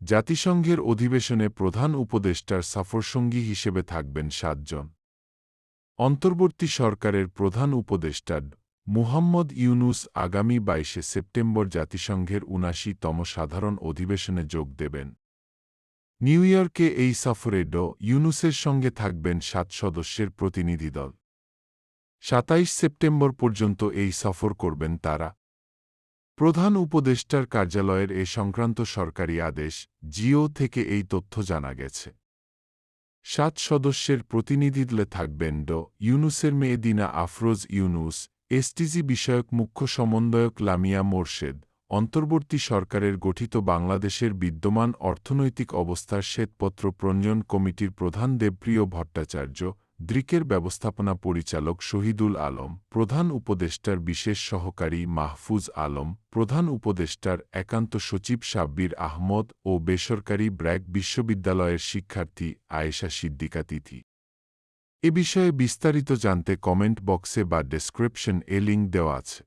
জাতিসংঘের অধিবেশনে প্রধান উপদেষ্টার সফরসঙ্গী হিসেবে থাকবেন সাতজন। অন্তর্বর্তী সরকারের প্রধান উপদেষ্টা মুহাম্মদ ইউনুস আগামী বাইশে সেপ্টেম্বর জাতিসংঘের উনাশিতম সাধারণ অধিবেশনে যোগ দেবেন। নিউ ইয়র্কে এই সফরে ড ইউনুসের সঙ্গে থাকবেন সাত সদস্যের প্রতিনিধি দল। সাতাইশ সেপ্টেম্বর পর্যন্ত এই সফর করবেন তারা। প্রধান উপদেষ্টার কার্যালয়ের এ সংক্রান্ত সরকারি আদেশ জিও থেকে এই তথ্য জানা গেছে। সাত সদস্যের প্রতিনিধিদলে থাকবেন ড ইউনুসের মেয়ে দিনা আফরোজ ইউনুস, এসটিজি বিষয়ক মুখ্য সমন্বয়ক লামিয়া মোরশেদ, অন্তর্বর্তী সরকারের গঠিত বাংলাদেশের বিদ্যমান অর্থনৈতিক অবস্থার শ্বেতপত্র প্রণয়ন কমিটির প্রধান দেবপ্রিয় ভট্টাচার্য দ্রিকের ব্যবস্থাপনা পরিচালক শহীদুল আলম, প্রধান উপদেষ্টার বিশেষ সহকারী মাহফুজ আলম, প্রধান উপদেষ্টার একান্ত সচিব সাব্বির আহমদ ও বেসরকারি ব্র্যাক বিশ্ববিদ্যালয়ের শিক্ষার্থী আয়েশা সিদ্দিকা তিথি। এ বিষয়ে বিস্তারিত জানতে কমেন্ট বক্সে বা ডেসক্রিপশন এ লিঙ্ক দেওয়া আছে।